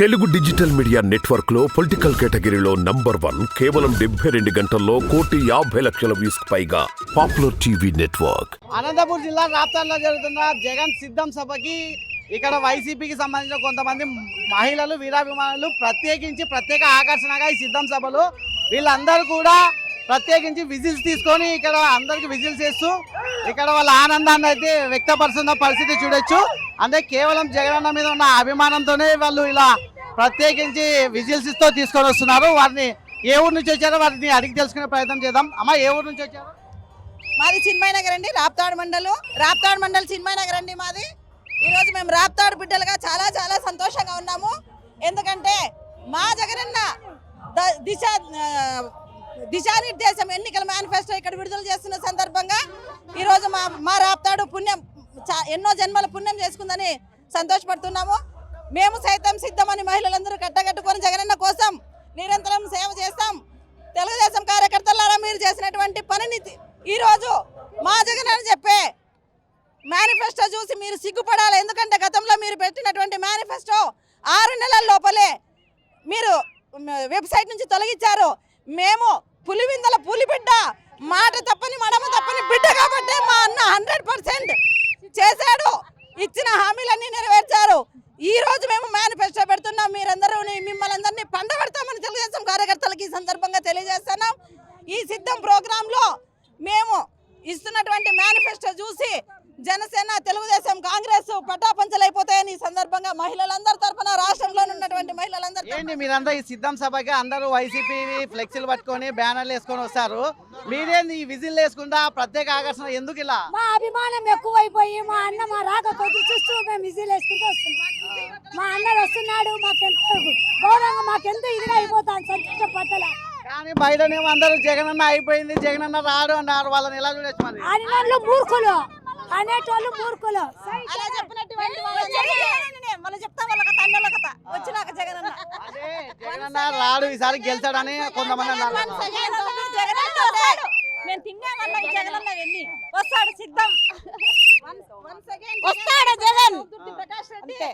Telugu digital media నెట్వర్క్లో political కేటగిరీలో number one కేవలం డెబ్బై రెండు గంటల్లో కోటి యాభై లక్షల వ్యూస్ పైగా పాపులర్ టీవీ నెట్వర్క్. అనంతపూర్ జిల్లా రాప్తాడ్లో జరుగుతున్న జగన్ సిద్ధం సభకి ఇక్కడ వైసీపీకి సంబంధించిన కొంతమంది మహిళలు వీరాభిమానులు ప్రత్యేకించి ప్రత్యేక ఆకర్షణగా ఈ సిద్ధం సభలు వీళ్ళందరూ కూడా ప్రత్యేకించి విజిల్స్ తీసుకొని ఇక్కడ అందరికి విజిల్స్ చేస్తూ ఇక్కడ వాళ్ళ ఆనందాన్ని అయితే వ్యక్తపరుస్తున్న పరిస్థితి చూడొచ్చు. అంటే కేవలం జగనన్న మీద ఉన్న అభిమానంతోనే వాళ్ళు ఇలా ప్రత్యేకించి విజిల్స్ ఇస్తూ తీసుకొని వస్తున్నారు. వారిని ఏ ఊరు నుంచి వచ్చారో వారిని అడిగి తెలుసుకునే ప్రయత్నం చేద్దాం. అమ్మ ఏ ఊరు నుంచి వచ్చారు? మాది చిన్మయ నగర్ అండి రాప్తాడు మండలం. రాప్తాడు మండలం చిన్మయ నగర్ అండి మాది. ఈరోజు మేము రాప్తాడు బిడ్డలుగా చాలా చాలా సంతోషంగా ఉన్నాము. ఎందుకంటే మా జగనన్న దిశ దిశానిర్దేశం ఎన్నికల మేనిఫెస్టో ఇక్కడ విడుదల చేస్తున్న సందర్భం ఎన్నో జన్మల పుణ్యం చేసుకుందని సంతోషపడుతున్నాము. మేము సైతం సిద్ధమని మహిళలందరూ కట్టగట్టుకొని జగనన్న కోసం నిరంతరం సేవ చేస్తాం. తెలుగుదేశం కార్యకర్తలారా మీరు చేసినటువంటి పనిని ఈరోజు మా జగన్ అని చెప్పే మేనిఫెస్టో చూసి మీరు సిగ్గుపడాలి. ఎందుకంటే గతంలో మీరు పెట్టినటువంటి మేనిఫెస్టో ఆరు నెలల లోపలే మీరు వెబ్సైట్ నుంచి తొలగించారు. మేము పులివిందల పులిబిడ్డ మాట తప్పని మడమ తప్పని బిడ్డ కాబట్టి మా అన్న హండ్రెడ్ పర్సెంట్ చేశాడు. ఇచ్చిన హామీలన్నీ నెరవేర్చారు. ఈ రోజు మేము మేనిఫెస్టో పెడుతున్నాం. మీరందరూ మిమ్మల్ని అందరినీ పండబెడతామని తెలుగుదేశం కార్యకర్తలకి ఈ సందర్భంగా తెలియజేస్తున్నాం. ఈ సిద్ధం ప్రోగ్రాంలో మేము ఇస్తున్నటువంటి మేనిఫెస్టో చూసి జనసేన తెలుగుదేశం కాంగ్రెస్ పటాపంచలైపోతాయని ఈ సందర్భంగా మహిళలందరి తరఫున రాష్ట్ర ఏంటి మీరంతా ఈ సిద్ధం సభకి అందరూ వైసీపీ ఫ్లెక్సీలు పట్టుకొని బ్యానర్లు వేసుకొని వస్తారు? మీరేంది ఈ విజిల్ వేసుకుంటా ప్రత్యేక ఆకర్షణ ఎందుకు ఇలా? మా అభిమానం ఎక్కువైపోయి మా అన్న మా రాక కొద్ది చూస్తూ మేము విజిల్ వేసుకుంటూ వస్తున్నాం. మా అన్న వస్తున్నాడు మాకెంతో గౌరవంగా మాకెంతో ఇదిగా అయిపోతాను సంతోషపడలే కానీ బయటనేమో అందరూ జగనన్న అయిపోయింది జగనన్న రాడు అన్నారు వాళ్ళని ఎలా చూడొచ్చు మరి. మూర్ఖులు అనేటోళ్ళు మూర్ఖులు. అలా వాళ్ళు చెప్తా జగనన్న రాడు ఈసారి గెలిచాడని కొంతమంది అన్నారు తిన్నామన్నా వస్తాడు సిద్ధం. వస్తాడు జగన్. అంతే.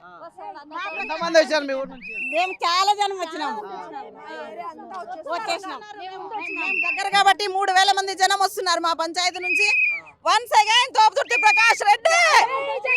ఎంతమంది వచ్చారు మీ ఊరు నుంచి? మేము చాలా జనం వచ్చినాము వచ్చేసినాం. దగ్గర కాబట్టి మూడు వేల మంది జనం వస్తున్నారు మా పంచాయతీ నుంచి. Once again Thopudurthi Prakash Reddy. Jagan